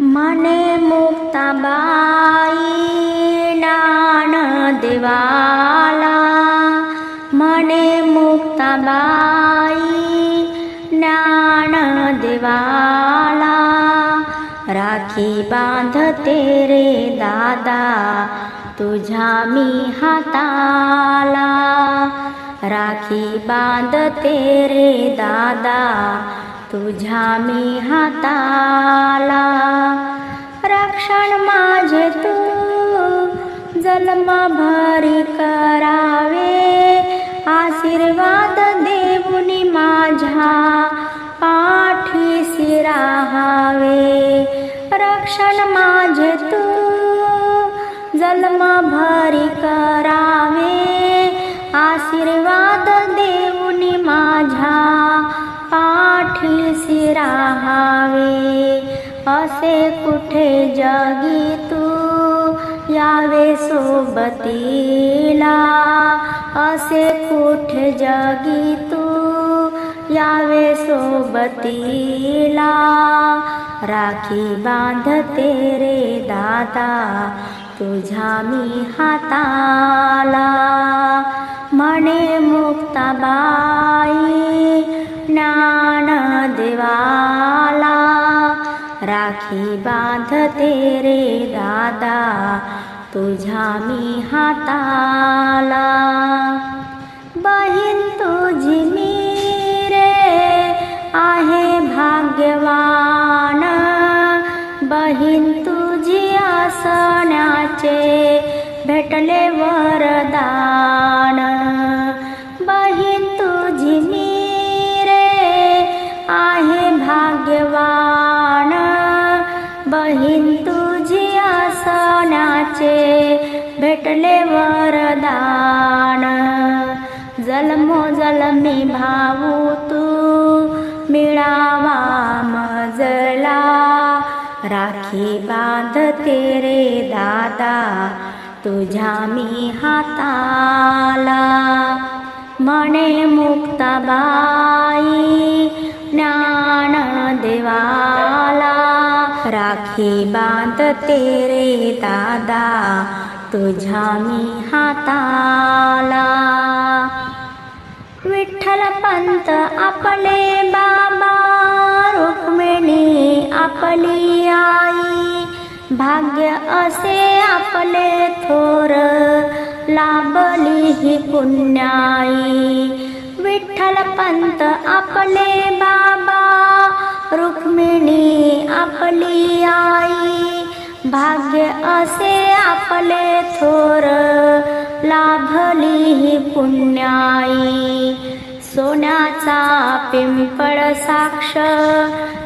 मने मुक्ताबाई ज्ञान देवाला। मने मुक्ताबाई ज्ञान देवाला। राखी बांधते रे दादा तुझ्या मी हाताला। राखी बांधते रे दादा तुझ्या मी हाताला। जन्म भारी करावे. आशीर्वाद देऊनी माझ्या पाठीशी राहावे रक्षण माझे तू जन्म भारी करावे. आशीर्वाद देऊनी माझ्या पाठीशी राहावे असे कुठे जगी तू यावे सोबतीला. असे कुठे जगी तू? यावे सोबतीला. राखी बांधते रे दादा तुझ्या मी हाताला. म्हणे मुक्ताबाई ज्ञान देवाला. राखी बांधते रे दादा तुझ्या मी हाताला. बहीण तुझी मी रे आहे भाग्यवान. बहीण तुझी असण्याचे भेटले वरदान. राखी बांधते रे दादा तुझ्या मी हाताला. म्हणे मुक्ताबाई ज्ञान देवाला. राखी बांधते रे दादा तुझ्या मी हाताला. विठ्ठल पंत आपले बाबा भाग्य असे आपले थोर लाभली ही पुण्याई. विठ्ठल पंत आपले बाबा रुक्मिणी आपली आई. भाग्य असे आपले थोर लाभली ही पुण्याई. सोन्याचा पिंपळ साक्ष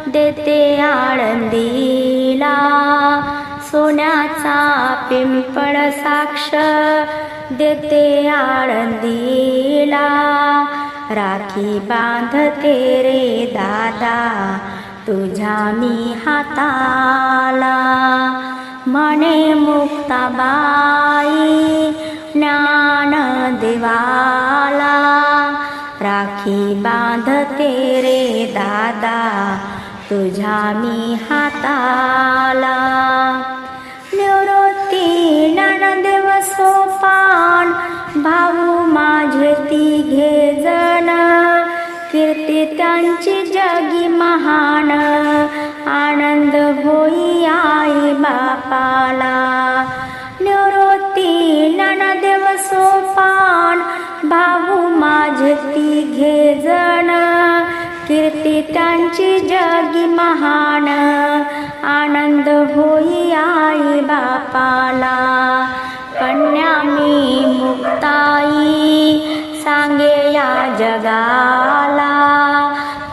देते आळंदीला. मनाचा पिंपळ साक्ष देते आळंदीला. राखी बांधते रे दादा तुझ्या मी हाताला. म्हणे मुक्ताबाई ज्ञान देवाला. राखी बांधते रे दादा तुझ्या मी हाताला. पान भाऊ माझे तिघे जण कीर्ती त्यांची जगी महान आनंद होई आई बापाला. निवृत्ती ननदेव सोपान भाऊ माझे तिघे जण कीर्ती त्यांची जगी महान आनंद होई आई बापाला. कन्या मी मुक्ताई सांगे या जगाला.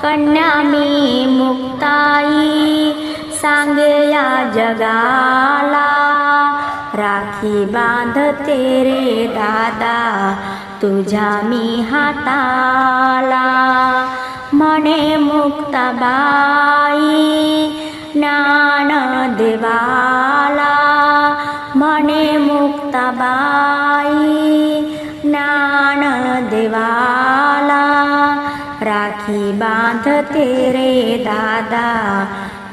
कन्या मी मुक्ताई सांगे या जगाला. राखी बांधते रे दादा तुझ्या मी हाताला. म्हणे मुक्ताबाई ज्ञान देवाला. म्हणे मुक्ताबाई ज्ञान देवाला राखी बांधते रे दादा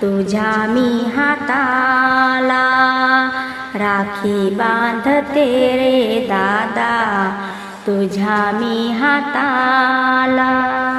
तुझ्या मी हाताला राखी बांधते रे दादा तुझ्या मी हाताला.